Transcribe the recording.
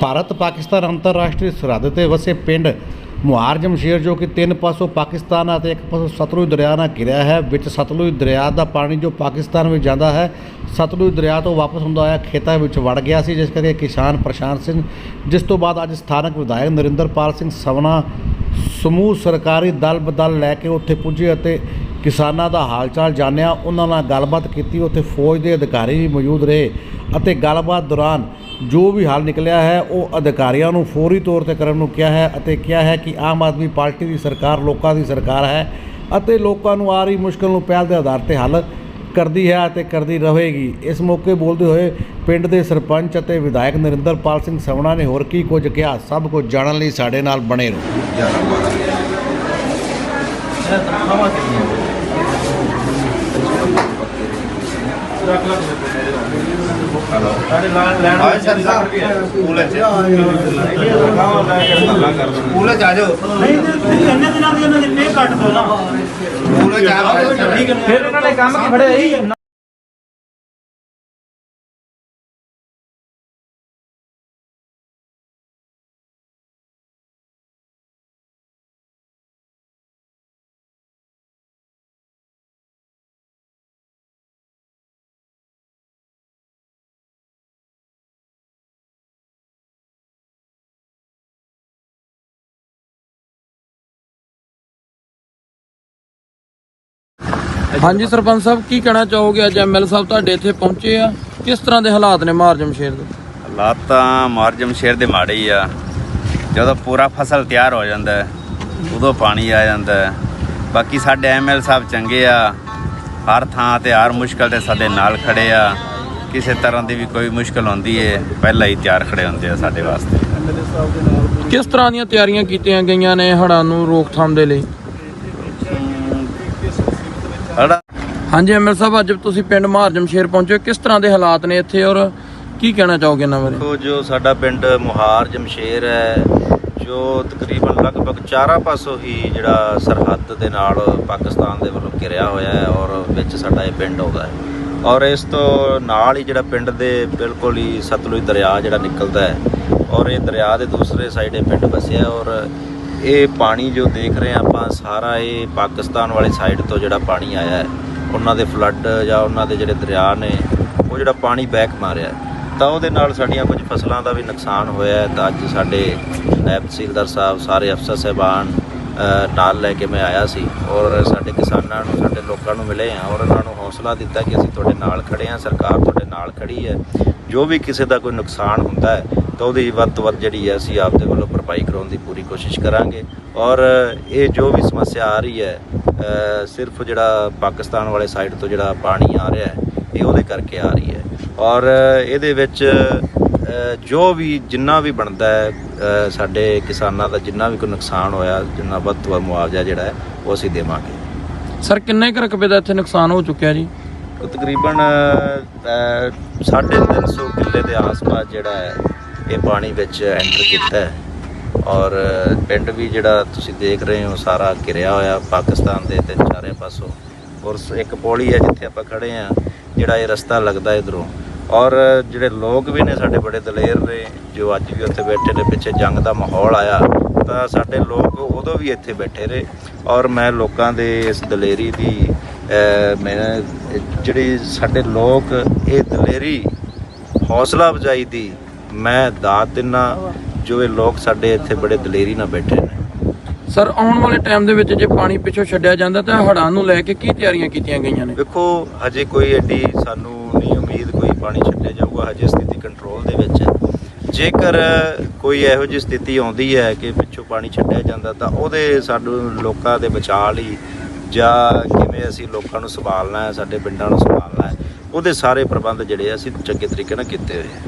ਭਾਰਤ ਪਾਕਿਸਤਾਨ ਅੰਤਰਰਾਸ਼ਟਰੀ ਸਰਹੱਦ ਤੇ ਵਸੇ ਪਿੰਡ ਮੁਹਾਰ ਜਮਸ਼ੇਰ ਜੋ ਕਿ ਤਿੰਨ ਪਾਸੋਂ ਪਾਕਿਸਤਾਨ ਅਤੇ ਇੱਕ ਪਾਸੋਂ ਸਤਲੁਜ ਦਰਿਆ ਨਾਲ ਘਿਰਿਆ ਹੈ, ਵਿੱਚ ਸਤਲੁਜ ਦਰਿਆ ਦਾ ਪਾਣੀ ਜੋ ਪਾਕਿਸਤਾਨ ਵਿੱਚ ਜਾਂਦਾ ਹੈ, ਸਤਲੁਜ ਦਰਿਆ ਤੋਂ ਵਾਪਸ ਹੁੰਦਾ ਹੋਇਆ ਖੇਤਾਂ ਵਿੱਚ ਵੜ ਗਿਆ ਸੀ, ਜਿਸ ਕਰਕੇ ਕਿਸਾਨ ਪ੍ਰਸ਼ਾਂਤ ਸਿੰਘ, ਜਿਸ ਤੋਂ ਬਾਅਦ ਅੱਜ ਸਥਾਨਕ ਵਿਧਾਇਕ ਨਰਿੰਦਰਪਾਲ ਸਿੰਘ ਸਵਨਾ ਸਮੂਹ ਸਰਕਾਰੀ ਦਲ ਬਦਲ ਲੈ ਕੇ ਉੱਥੇ ਪੁੱਜੇ ਅਤੇ ਕਿਸਾਨਾਂ ਦਾ ਹਾਲਚਾਲ ਜਾਣਿਆ। ਉਹਨਾਂ ਨਾਲ ਗੱਲਬਾਤ ਕੀਤੀ। ਉੱਥੇ ਫੌਜ ਦੇ ਅਧਿਕਾਰੀ ਵੀ ਮੌਜੂਦ ਰਹੇ ਅਤੇ ਗੱਲਬਾਤ ਦੌਰਾਨ ਜੋ ਵੀ ਹੱਲ ਨਿਕਲਿਆ ਹੈ, ਉਹ ਅਧਿਕਾਰੀਆਂ ਨੂੰ ਫੌਰੀ ਤੌਰ ਤੇ ਕਰਨ ਨੂੰ ਕਿਹਾ ਹੈ ਅਤੇ ਕਿਹਾ ਹੈ ਕਿ ਆਮ ਆਦਮੀ ਪਾਰਟੀ ਦੀ ਸਰਕਾਰ, ਲੋਕਾਂ ਦੀ ਸਰਕਾਰ ਹੈ ਅਤੇ ਲੋਕਾਂ ਨੂੰ ਆ ਰਹੀ ਮੁਸ਼ਕਲ ਨੂੰ ਪਹਿਲ ਦੇ ਆਧਾਰ ਤੇ ਹੱਲ ਕਰਦੀ ਹੈ ਅਤੇ ਕਰਦੀ ਰਹੇਗੀ। ਇਸ ਮੌਕੇ ਬੋਲਦੇ ਹੋਏ ਪਿੰਡ ਦੇ ਸਰਪੰਚ ਅਤੇ ਵਿਧਾਇਕ ਨਰਿੰਦਰਪਾਲ ਸਿੰਘ ਸਵਣਾ ਨੇ ਹੋਰ ਕੀ ਕੁਝ ਕਿਹਾ, ਸਭ ਕੁਝ ਜਾਣਨ ਲਈ ਸਾਡੇ ਨਾਲ ਬਣੇ ਰਹੋ। ਆਏ ਸਰ ਸਾਹਿਬ ਸਕੂਲ ਚ। ਸਕੂਲ ਚ ਆ ਜਾਓ। ਨਹੀਂ ਤੇ ਇੰਨੇ ਦਿਨਾਂ ਦੀ ਇਹਨਾਂ ਦੀ ਪੇ ਕੱਟ ਦੋ ਨਾ। ਸਕੂਲ ਚ ਆ ਜਾਓ। ਫਿਰ ਇਹਨਾਂ ਨੇ ਕੰਮ ਕੀ ਫੜਿਆ ਹੀ ਹਾਂਜੀ ਸਰਪੰਚ ਸਾਹਿਬ ਕੀ ਕਹਿਣਾ ਚਾਹੋਗੇ? ਅੱਜ ਐਮਐਲ ਸਾਹਿਬ ਤੁਹਾਡੇ ਇੱਥੇ ਪਹੁੰਚੇ ਆ। ਕਿਸ ਤਰ੍ਹਾਂ ਦੇ ਹਾਲਾਤ ਨੇ ਮਾਰਜਮ ਸ਼ੇਰ ਦੇ? ਹਾਲਾਤ ਤਾਂ ਮਾਰਜਮ ਸ਼ੇਰ ਦੇ ਮਾੜੇ ਹੀ ਆ। ਜਦੋਂ ਪੂਰਾ ਫਸਲ ਤਿਆਰ ਹੋ ਜਾਂਦਾ ਹੈ, ਉਦੋਂ ਪਾਣੀ ਆ ਜਾਂਦਾ ਹੈ। ਬਾਕੀ ਸਾਡੇ ਐਮਐਲ ਸਾਹਿਬ ਚੰਗੇ ਆ। ਹਰ ਥਾਂ ਤੇ ਹਰ ਮੁਸ਼ਕਲ ਤੇ ਸਾਡੇ ਨਾਲ ਖੜੇ ਆ। ਕਿਸੇ ਤਰ੍ਹਾਂ ਦੀ ਵੀ ਕੋਈ ਮੁਸ਼ਕਲ ਹੁੰਦੀ ਏ ਪਹਿਲਾਂ ਹੀ ਤਿਆਰ ਖੜੇ ਹੁੰਦੇ ਆ ਸਾਡੇ ਵਾਸਤੇ। ਕਿਸ ਤਰ੍ਹਾਂ ਦੀਆਂ ਤਿਆਰੀਆਂ ਕੀਤੀਆਂ ਗਈਆਂ ਨੇ ਹੜ੍ਹਾਂ ਨੂੰ ਰੋਕਥਾਮ ਦੇ ਲਈ? ਹੜਾ ਹਾਂਜੀ ਐਮਐਲ ਸਾਹਿਬ ਅੱਜ ਤੁਸੀਂ ਪਿੰਡ ਮਾਰਜਮ ਸ਼ੇਰ ਪਹੁੰਚੇ ਹੋ। ਕਿਸ ਤਰ੍ਹਾਂ ਦੇ ਹਾਲਾਤ ਨੇ ਇੱਥੇ ਔਰ ਕੀ ਕਹਿਣਾ ਚਾਹੋਗੇ ਇਹਨਾਂ ਬਾਰੇ? ਦੇਖੋ ਜੋ ਸਾਡਾ ਪਿੰਡ ਮੁਹਾਰ ਜਮਸ਼ੇਰ ਹੈ ਜੋ ਤਕਰੀਬਨ ਲਗਭਗ ਚਾਰਾਂ ਪਾਸੋਂ ਹੀ ਜਿਹੜਾ ਸਰਹੱਦ ਦੇ ਨਾਲ ਪਾਕਿਸਤਾਨ ਦੇ ਵੱਲੋਂ ਘਿਰਿਆ ਹੋਇਆ ਹੈ ਔਰ ਵਿੱਚ ਸਾਡਾ ਇਹ ਪਿੰਡ ਆਉਂਦਾ ਹੈ। ਔਰ ਇਸ ਤੋਂ ਨਾਲ ਹੀ ਜਿਹੜਾ ਪਿੰਡ ਦੇ ਬਿਲਕੁਲ ਹੀ ਸਤਲੁਜ ਦਰਿਆ ਜਿਹੜਾ ਨਿਕਲਦਾ ਹੈ ਔਰ ਇਹ ਦਰਿਆ ਦੇ ਦੂਸਰੇ ਸਾਈਡ ਪਿੰਡ ਵਸਿਆ ਔਰ ਇਹ ਪਾਣੀ ਜੋ ਦੇਖ ਰਹੇ ਹਾਂ ਆਪਾਂ, ਸਾਰਾ ਇਹ ਪਾਕਿਸਤਾਨ ਵਾਲੀ ਸਾਈਡ ਤੋਂ ਜਿਹੜਾ ਪਾਣੀ ਆਇਆ ਹੈ, ਉਹਨਾਂ ਦੇ ਫਲੱਡ ਜਾਂ ਉਹਨਾਂ ਦੇ ਜਿਹੜੇ ਦਰਿਆ ਨੇ, ਉਹ ਜਿਹੜਾ ਪਾਣੀ ਬੈਕ ਮਾਰਿਆ ਤਾਂ ਉਹਦੇ ਨਾਲ ਸਾਡੀਆਂ ਕੁਝ ਫਸਲਾਂ ਦਾ ਵੀ ਨੁਕਸਾਨ ਹੋਇਆ ਤਾਂ ਅੱਜ ਸਾਡੇ ਨਾਇਬ ਤਹਿਸੀਲਦਾਰ ਸਾਹਿਬ, ਸਾਰੇ ਅਫਸਰ ਸਹਿਬਾਨ ਨਾਲ ਲੈ ਕੇ ਮੈਂ ਆਇਆ ਸੀ ਔਰ ਸਾਡੇ ਕਿਸਾਨਾਂ ਨੂੰ, ਸਾਡੇ ਲੋਕਾਂ ਨੂੰ ਮਿਲੇ ਆ ਔਰ ਉਹਨਾਂ ਨੂੰ ਹੌਸਲਾ ਦਿੱਤਾ ਕਿ ਅਸੀਂ ਤੁਹਾਡੇ ਨਾਲ ਖੜੇ ਆ ਸਰਕਾਰ ਤੁਹਾਡੇ ਨਾਲ ਖੜੀ ਹੈ। ਜੋ ਵੀ ਕਿਸੇ ਦਾ ਕੋਈ ਨੁਕਸਾਨ ਹੁੰਦਾ ਹੈ ਤਾਂ ਉਹਦੀ ਵੱਧ ਤੋਂ ਵੱਧ ਜਿਹੜੀ ਹੈ ਅਸੀਂ ਆਪਦੇ ਵੱਲੋਂ ਭਰਪਾਈ ਕਰਾਉਣ ਦੀ ਪੂਰੀ ਕੋਸ਼ਿਸ਼ ਕਰਾਂਗੇ। ਔਰ ਇਹ ਜੋ ਵੀ ਸਮੱਸਿਆ ਆ ਰਹੀ ਹੈ ਸਿਰਫ ਜਿਹੜਾ ਪਾਕਿਸਤਾਨ ਵਾਲੇ ਸਾਈਡ ਤੋਂ ਜਿਹੜਾ ਪਾਣੀ ਆ ਰਿਹਾ ਹੈ ਇਹ ਉਹਦੇ ਕਰਕੇ ਆ ਰਹੀ ਹੈ। ਔਰ ਇਹਦੇ ਵਿੱਚ ਜੋ ਵੀ ਜਿੰਨਾ ਵੀ ਬਣਦਾ ਹੈ ਸਾਡੇ ਕਿਸਾਨਾਂ ਦਾ ਜਿੰਨਾ ਵੀ ਕੋਈ ਨੁਕਸਾਨ ਹੋਇਆ ਜਿੰਨਾ ਵੱਧ ਤੋਂ ਵੱਧ ਮੁਆਵਜ਼ਾ ਜਿਹੜਾ ਹੈ ਉਹ ਅਸੀਂ ਦੇਵਾਂਗੇ। ਸਰ ਕਿੰਨੇ ਕੁ ਰਕਬੇ ਦਾ ਇੱਥੇ ਨੁਕਸਾਨ ਹੋ ਚੁੱਕਿਆ ਜੀ? ਤਕਰੀਬਨ ਅ, ਸਾਢੇ 350 ਕਿੱਲੇ ਦੇ ਆਸ-ਪਾਸ ਜਿਹੜਾ ਹੈ ਇਹ ਪਾਣੀ ਵਿੱਚ ਐਂਟਰ ਕੀਤਾ ਹੈ। ਔਰ ਪਿੰਡ ਵੀ ਜਿਹੜਾ ਤੁਸੀਂ ਦੇਖ ਰਹੇ ਹੋ ਸਾਰਾ ਘਿਰਿਆ ਹੋਇਆ ਪਾਕਿਸਤਾਨ ਦੇ ਤਿੰਨ ਚਾਰੇ ਪਾਸੋਂ। ਔਰ ਇੱਕ ਪੌੜੀ ਹੈ ਜਿੱਥੇ ਆਪਾਂ ਖੜੇ ਆ ਜਿਹੜਾ ਇਹ ਰਸਤਾ ਲੱਗਦਾ ਇਧਰੋਂ। ਔਰ ਜਿਹੜੇ ਲੋਕ ਵੀ ਨੇ ਸਾਡੇ ਬੜੇ ਦਲੇਰ ਨੇ ਜੋ ਅੱਜ ਵੀ ਉੱਥੇ ਬੈਠੇ ਨੇ ਪਿੱਛੇ ਜੰਗ ਦਾ ਮਾਹੌਲ ਆਇਆ ਤਾਂ ਸਾਡੇ ਲੋਕ ਉਦੋਂ ਵੀ ਇੱਥੇ ਬੈਠੇ ਰਹੇ। ਔਰ ਮੈਂ ਲੋਕਾਂ ਦੇ ਇਸ ਦਲੇਰੀ ਦੀ ਅਹ, ਮੈਂ ਜਿਹੜੀ ਸਾਡੇ ਲੋਕ ਇਹ ਦਲੇਰੀ ਹੌਸਲਾ ਅਫਜ਼ਾਈ ਦੀ ਮੈਂ ਦਾਤ ਦਿਨਾ ਜੋ ਇਹ ਲੋਕ ਸਾਡੇ ਇੱਥੇ ਬੜੇ ਦਲੇਰੀ ਨਾਲ ਬੈਠੇ ਨੇ। ਸਰ ਆਉਣ ਵਾਲੇ ਟਾਈਮ ਦੇ ਵਿੱਚ ਜੇ ਪਾਣੀ ਪਿੱਛੋਂ ਛੱਡਿਆ ਜਾਂਦਾ ਤਾਂ ਹੜ੍ਹਾਂ ਨੂੰ ਲੈ ਕੇ ਕੀ ਤਿਆਰੀਆਂ ਕੀਤੀਆਂ ਗਈਆਂ ਨੇ? ਵੇਖੋ ਹਜੇ ਕੋਈ ਐਡੀ ਸਾਨੂੰ ਨਹੀਂ ਉਮੀਦ ਕੋਈ ਪਾਣੀ ਛੱਡਿਆ ਜਾਊਗਾ ਹਜੇ ਸਥਿਤੀ ਕੰਟਰੋਲ ਦੇ ਵਿੱਚ ਹੈ। ਜੇਕਰ ਕੋਈ ਇਹੋ ਜਿਹੀ ਸਥਿਤੀ ਆਉਂਦੀ ਹੈ ਕਿ ਪਿੱਛੋਂ ਪਾਣੀ ਛੱਡਿਆ ਜਾਂਦਾ ਤਾਂ ਉਹਦੇ ਸਾਨੂੰ ਲੋਕਾਂ ਦੇ ਬਚਾਅ ਲਈ ਜਾਂ ਕਿਵੇਂ ਅਸੀਂ ਲੋਕਾਂ ਨੂੰ ਸੰਭਾਲਣਾ ਹੈ ਸਾਡੇ ਪਿੰਡਾਂ ਨੂੰ ਸੰਭਾਲਣਾ ਹੈ ਉਹਦੇ ਸਾਰੇ ਪ੍ਰਬੰਧ ਜਿਹੜੇ ਆ ਅਸੀਂ ਚੰਗੇ ਤਰੀਕੇ ਨਾਲ ਕੀਤੇ ਹੋਏ ਹੈ